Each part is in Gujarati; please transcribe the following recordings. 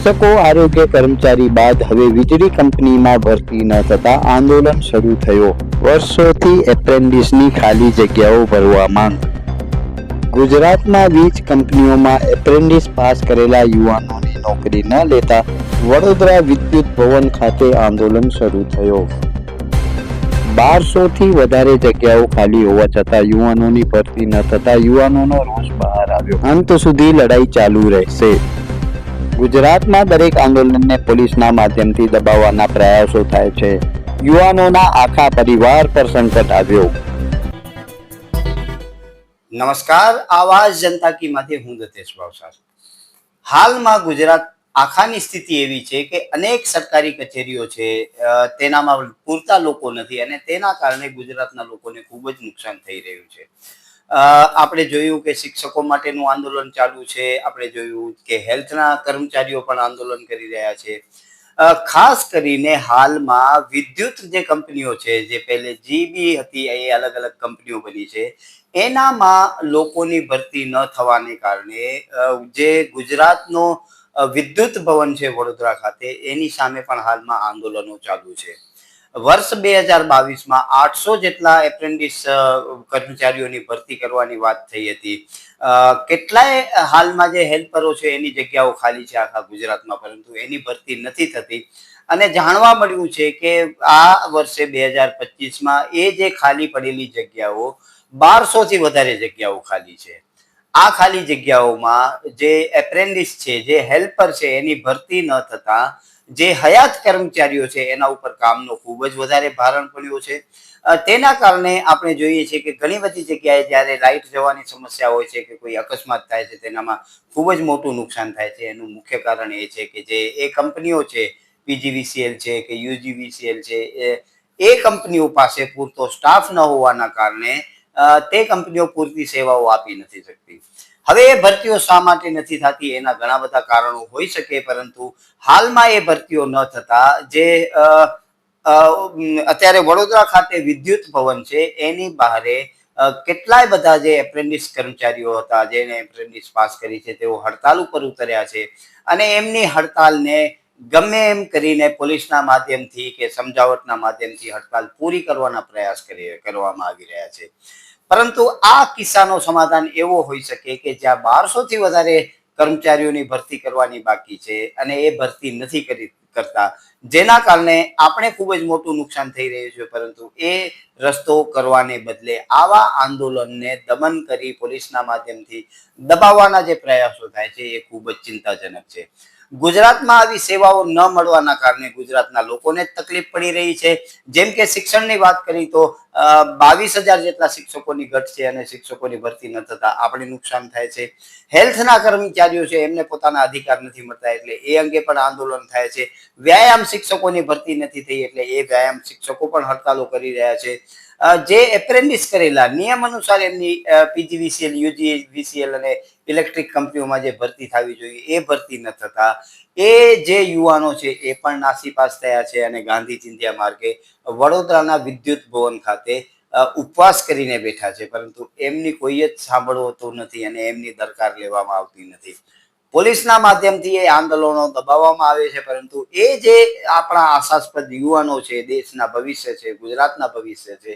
શિક્ષકો, આરોગ્ય કર્મચારી બાદ હવે વીજળી કંપનીમાં ભરતી ન થતા આંદોલન શરૂ થયો. વર્ષોથી એપ્રેન્ટિસની ખાલી જગ્યાઓ ભરવા માંગ. ગુજરાતમાં વીજ કંપનીઓમાં એપ્રેન્ટિસ પાસ કરેલા યુવાનોની નોકરી ન લેતા વડોદરા વિદ્યુત ભવન ખાતે આંદોલન શરૂ થયો. બારસો થી વધારે જગ્યાઓ ખાલી હોવા છતાં યુવાનોની ભરતી ન થતા યુવાનોનો રોષ બહાર આવ્યો. અંત સુધી લડાઈ ચાલુ રહેશે. ગુજરાતમાં દરેક આંદોલનને પોલીસના માધ્યમથી દબાવવાના પ્રયાસો થાય છે. યુવાનોના આખા પરિવાર પર સંકટ આવ્યો. નમસ્કાર, આવાજ જનતા કી માંથી હું દતેશ ભાવસાર. હાલમાં ગુજરાત આખાની સ્થિતિ એવી છે કે અનેક સરકારી કચેરીઓ છે તેનામાં પૂરતા લોકો નથી અને તેના કારણે ગુજરાતના લોકોને ખૂબ જ નુકસાન થઈ રહ્યું છે. આપણે જોયું કે શિક્ષકો માટેનું આંદોલન ચાલુ છે. આપણે જોયું કે હેલ્થના કર્મચારીઓ પણ આંદોલન કરી રહ્યા છે. ખાસ કરીને હાલમાં વિદ્યુત જે કંપનીઓ છે, જે પહેલે જીબી હતી, એ અલગ અલગ કંપનીઓ બની છે. એનામાં લોકોની ભરતી ન થવાને કારણે જે ગુજરાતનો વિદ્યુત ભવન છે વડોદરા ખાતે, એની સામે પણ હાલમાં આંદોલનો ચાલુ છે. વર્ષ બે હજાર બાવીસમાં આઠસો જેટલા એપ્રેન્ટિસ કર્મચારીઓની ભરતી કરવાની વાત થઈ હતી. કેટલાય હાલમાં જે હેલ્પરો છે એની જગ્યાઓ ખાલી છે આખા ગુજરાતમાં, પરંતુ એની ભરતી નથી થતી. અને જાણવા મળ્યું છે કે આ વર્ષે બે હજાર પચીસમાં એ જે ખાલી પડેલી જગ્યાઓ બારસો થી વધારે જગ્યાઓ ખાલી છે. આ ખાલી જગ્યાઓમાં જે એપ્રેન્ડિસ છે, જે હેલ્પર છે, એની ભરતી ન થતા જે હયાત કર્મચારીઓ છે, એના ઉપર કામનો ખૂબ જ વધારે ભારણ પડ્યો છે. તેના કારણે આપણે જોઈએ છીએ કે ઘણી બધી જગ્યાએ જ્યારે લાઇટ જવાની સમસ્યા હોય છે કે કોઈ અકસ્માત થાય છે, તેનામાં ખૂબ જ મોટું નુકસાન થાય છે. એનું મુખ્ય કારણ એ છે કે જે એ કંપનીઓ છે પીજીવીસીએલ છે કે યુજીવીસીએલ છે, એ કંપનીઓ પાસે પૂરતો સ્ટાફ ન હોવાના કારણે તે કંપનીઓ પૂરતી સેવાઓ આપી નથી શકતી. હવે એ ભરતીઓ શા માટે નથી થતી એના ઘણા બધા કારણો હોઈ શકે, પરંતુ હાલમાં એ ભરતીઓ ન થતા જે અત્યારે વડોદરા ખાતે વિદ્યુત ભવન છે, એની બહારે કેટલાય બધા જે એપ્રેન્ટિસ કર્મચારીઓ હતા જેને એપ્રેન્ટિસ પાસ કરી છે, તેઓ હડતાલ ઉપર ઉતર્યા છે અને એમની હડતાલને ગમે એમ કરીને પોલીસના માધ્યમથી કે સમજાવટના માધ્યમથી હડતાલ પૂરી કરવાના પ્રયાસ કરી, કરવામાં આવી રહ્યા છે. પરંતુ આ કિસ્સાનો સમાધાન એવો હોઈ શકે કે જ્યાં બારસોથી વધારે કર્મચારીઓની ભરતી કરવાની બાકી છે અને એ ભરતી નથી કરી કરતા. જેના કારણે આપણે ખૂબ જ મોટું નુકસાન થઈ રહ્યું છે, પરંતુ એ રસ્તો કરવાને બદલે આવા આંદોલનને દમન કરી પોલીસના માધ્યમથી દબાવવાના જે પ્રયાસો થાય છે, એ ખૂબ જ ચિંતાજનક છે. ગુજરાતમાં આવી સેવાઓ ન મળવાના કારણે ગુજરાતના લોકોને તકલીફ પડી રહી છે. જેમ કે શિક્ષણની વાત કરી તો બાવીસ જેટલા શિક્ષકોની ઘટ છે અને શિક્ષકોની ભરતી ન થતા આપણે નુકસાન થાય છે. હેલ્થના કર્મચારીઓ છે, એમને પોતાના અધિકાર નથી મળતા એટલે એ અંગે પણ આંદોલન થાય છે. વ્યાયામ શિક્ષકોની ભરતી નથી થઈ એટલે એ વ્યાયામ શિક્ષકો પણ હડતાલો કરી રહ્યા છે. જે એપ્રેન્ટિસ કરેલા, નિયમ અનુસાર એમની પીજીવીસીએલ, યુજીવીસીએલ અને ઇલેક્ટ્રિક કંપનીઓમાં જે ભરતી થવી જોઈએ, એ ભરતી ન થતા, એ જે યુવાનો છે, એ પણ નાસીપાસ થયા છે અને ગાંધી ચિંધ્યા માર્ગે વડોદરાના વિદ્યુત ભવન ખાતે ઉપવાસ કરીને બેઠા છે. પરંતુ એમની કોઈ જ સાંભળતું નથી અને એમની દરકાર લેવામાં આવતી નથી. પોલીસના માધ્યમથી એ આંદોલનો દબાવવામાં આવે છે, પરંતુ એ જે આપણા આશાસ્પદ યુવાનો છે, દેશના ભવિષ્ય છે, ગુજરાતના ભવિષ્ય છે,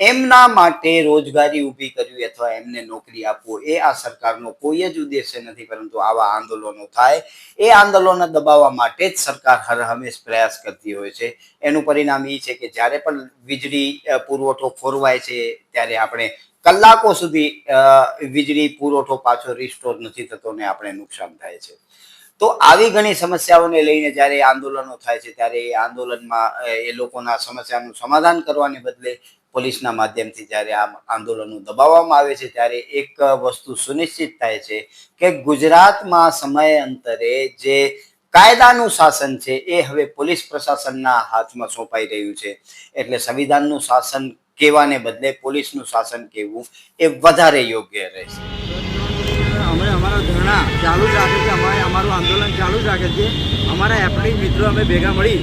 એમના માટે રોજગારી ઊભી કરવી અથવા એમને નોકરી આપવો, એ આ સરકારનો કોઈ જ ઉદ્દેશ્ય નથી, પરંતુ આવા આંદોલનો થાય. એ આંદોલનો દબાવવા માટે જ સરકાર હર હંમેશ પ્રયાસ કરતી હોય છે. એનું પરિણામ એ છે કે જ્યારે પણ વીજળી પુરવઠો ખોરવાય છે, ત્યારે આપણે કલાકો સુધી વીજળી પુરવઠો પાછો રિસ્ટોર નથી થતો ને આપણે નુકસાન થાય છે. તો આવી ઘણી સમસ્યાઓને લઈને જ્યારે આંદોલનો થાય છે, ત્યારે એ આંદોલનમાં એ લોકોના સમસ્યાનું સમાધાન કરવાને બદલે પોલીસના માધ્યમથી જ્યારે આ આંદોલનો દબાવવામાં આવે છે, ત્યારે એક વસ્તુ સુનિશ્ચિત થાય છે કે ગુજરાતમાં સમયાંતરે જે કાયદાનું શાસન છે, એ હવે પોલીસ પ્રશાસનના હાથમાં સોંપાઈ રહ્યું છે. એટલે સંવિધાનનું શાસન કહેવાને બદલે પોલીસનું શાસન કહેવું એ વધારે યોગ્ય રહેશે. અમે અમારા ધરણા ચાલુ જ રાખે છે, અમારે અમારું આંદોલન ચાલુ જ રાખે છે. અમારા એપ્રિલ મિત્રો અમે ભેગા મળી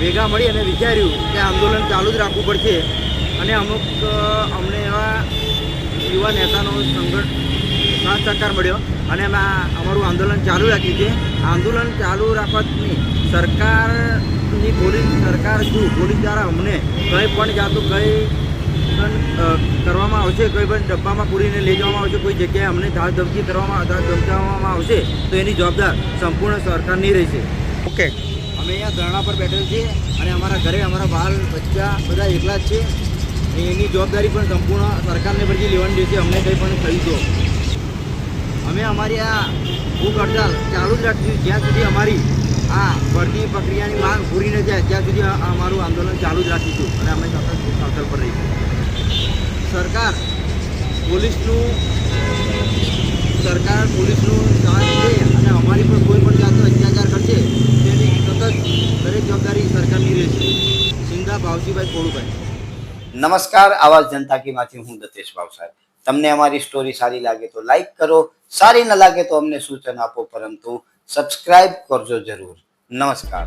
ભેગા મળી અને વિચાર્યું કે આંદોલન ચાલુ જ રાખવું પડશે. અને અમુક અમને એવા યુવા નેતાનો સંગઠ, સાથ સહકાર મળ્યો અને અમે અમારું આંદોલન ચાલુ રાખ્યું છે. આંદોલન ચાલુ રાખવાની સરકારની પોલીસ સરકાર શું પોલીસ દ્વારા અમને કંઈ પણ જાતું કંઈ પણ, કરવામાં આવશે કોઈ પણ ડબ્બામાં પૂરીને લઈ જવામાં આવશે કોઈ જગ્યાએ અમને ધાક ધમકી કરવામાં ધમકાવવામાં આવશે તો એની જવાબદાર સંપૂર્ણ સરકારની રહેશે. ઓકે. અમે અહીંયા ધરણા પર બેઠેલ છીએ અને અમારા ઘરે અમારા બાલ બચ્ચા બધા એકલા જ છે. અને એની જવાબદારી પણ સંપૂર્ણ સરકારને પછી લેવાની રહેશે અમને કંઈ પણ થયું તો. અમે અમારી આ ભૂખ હડતાલ ચાલુ જ રાખીશું જ્યાં સુધી અમારી આ ભરતી પ્રક્રિયાની માંગ પૂરી ન જાય ત્યાં સુધી અમારું આંદોલન ચાલુ જ રાખીશું અને અમે સતત પર રહીશું. સરકાર, પોલીસનું સરકાર પોલીસનું અને અમારી પર કોઈ પણ જાતનો અત્યાચાર કરશે, તેની સતત દરેક જવાબદારી સરકારની રહેશે. સિંધા ભાવજીભાઈ કોળુભાઈ. નમસ્કાર, આવાજ જનતા કીમાંથી હું દતેશ ભાવસાહેબ. તમને અમારી સ્ટોરી સારી લાગે તો લાઈક કરો, સારી ન લાગે તો અમને સૂચન આપો, પરંતુ સબસ્ક્રાઇબ કરજો જરૂર. નમસ્કાર.